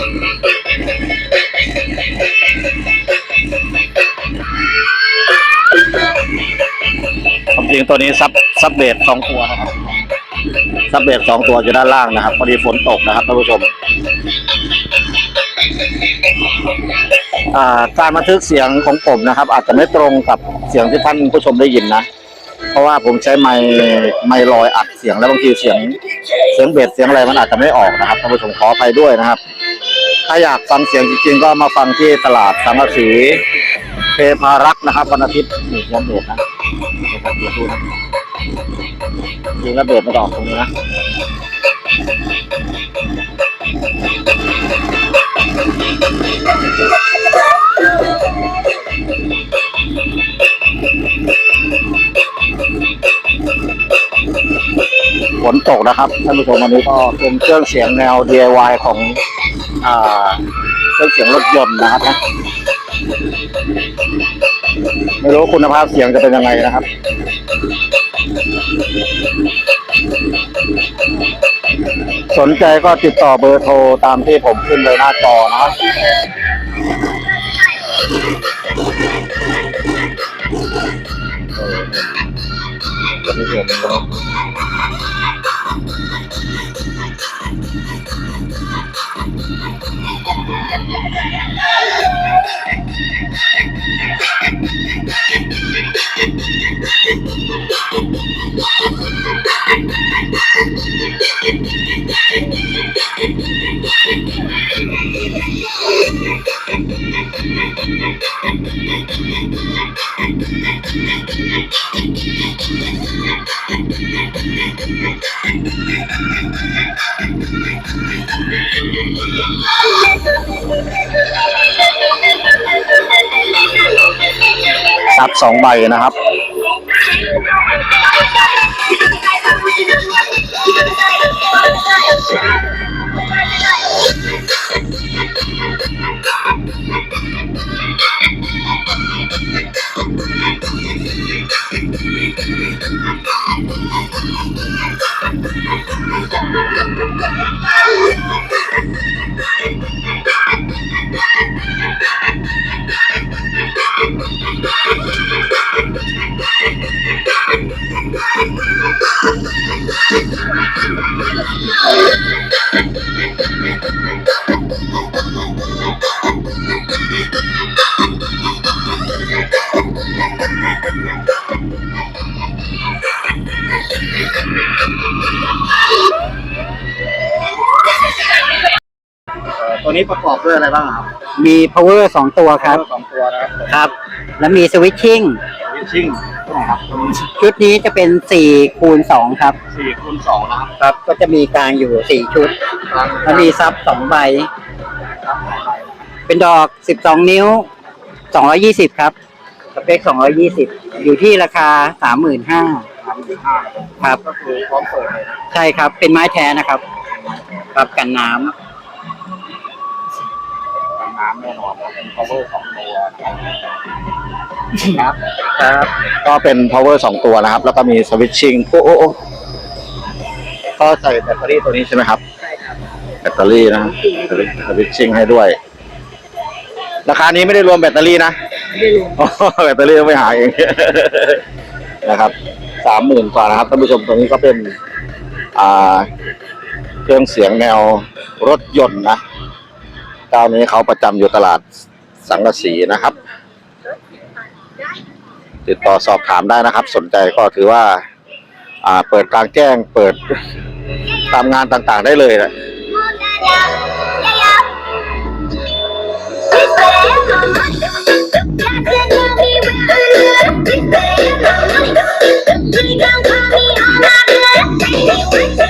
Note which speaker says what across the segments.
Speaker 1: ความจริงตัวนี้ซับซับเบสสองตัวนะครับซับเบสสองตัวอยู่ด้านล่างนะครับพอดีฝนตกนะครับท่านผู้ชมการบันทึกเสียงของผมนะครับ อาจจะไม่ตรงกับเสียงที่ท่านผู้ชมได้ยินนะ เพราะว่าผมใช้ไมค์ไมค์ลอยอัดเสียงแล้วบางทีเสียง เสียงเบสเสียงอะไรมันอาจจะไม่ออกนะครับท่านผู้ชมขออภัยด้วยนะครับ ถ้าอยากฟังเสียงจริงๆ ก็มาฟังที่ตลาดสังกะสีเทพารักษ์นะครับวันอาทิตย์นี่เสียงเบสนเดี๋ยวดูนะจริงแล้วเบสไม่ต้อกตรงนี้นะฝนตกนะครับท่านผู้ชมวันนี้ก็เป็นเครื่องเสียงแนว DIY ของ เครื่องเสียงรถยนต์นะครับนะไม่รู้คุณภาพเสียงจะเป็นยังไงนะครับ สนใจก็ติดต่อเบอร์โทรตามที่ผมขึ้นเลยหน้าจอนะครับเออ Thank you. ซับสองใบนะครับ ตัวนี้ประกอบด้วยอะไรบ้างครับ
Speaker 2: มี power สองตัวครับ
Speaker 1: สองตัวนะครับ
Speaker 2: ครับ แล้วมี switching
Speaker 1: วิชิ่งตัวไหนครับ
Speaker 2: ชุดนี้จะเป็น4คูณ2ครับ
Speaker 1: สี่คูณสองนะครับ
Speaker 2: ครับ ก็จะมีกลางอยู่ 4 ชุด แล้วมีซับ2ใบ เป็นดอก 12 นิ้ว 220 ครับส เปค220 อยู่ที่ราคา 35,000
Speaker 1: สามหมื่นห้า
Speaker 2: ครับ
Speaker 1: ก็คือพร้อมเปิดเลยนะ
Speaker 2: ใช่ครับ เป็นไม้แท้นะครับครับกันน้ำ
Speaker 1: ทำน้ำแน่นอนแล้วเป็น power สองตัวนะครับครับก็เป็น power สองตัวนะครับ แล้วก็มี switching โอ้โอ้โอ้ก็ใส่แบตเตอรี่ตัวนี้ใช่ไหมครับ
Speaker 2: ใช่ครับ
Speaker 1: แบตเตอรี่นะสวิตชิ่งให้ด้วย ราคานี้ไม่ได้รวมแบตเตอรี่นะ
Speaker 2: ไม่รู้
Speaker 1: อ๋อแบตเตอรี่ต้องไปหาเองนะครับสามหมื่นกว่านะครับท่านผู้ชมตรงนี้ก็เป็นอ่าเครื่องเสียงแนวรถยนต์นะเจ้านี้เขาประจำอยู่ตลาดสังกะสีนะครับ ติดต่อสอบถามได้นะครับ สนใจก็ถือว่า อ่าเปิดกลางแจ้งเปิดตามงานต่างๆได้เลยนะ
Speaker 3: Please don't call me on my blood.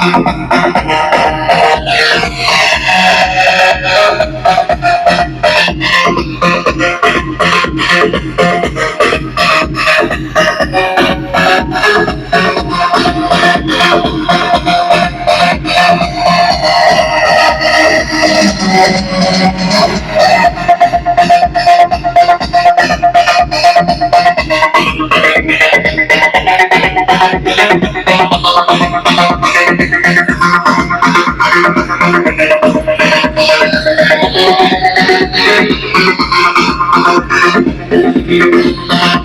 Speaker 3: Thank Thank you.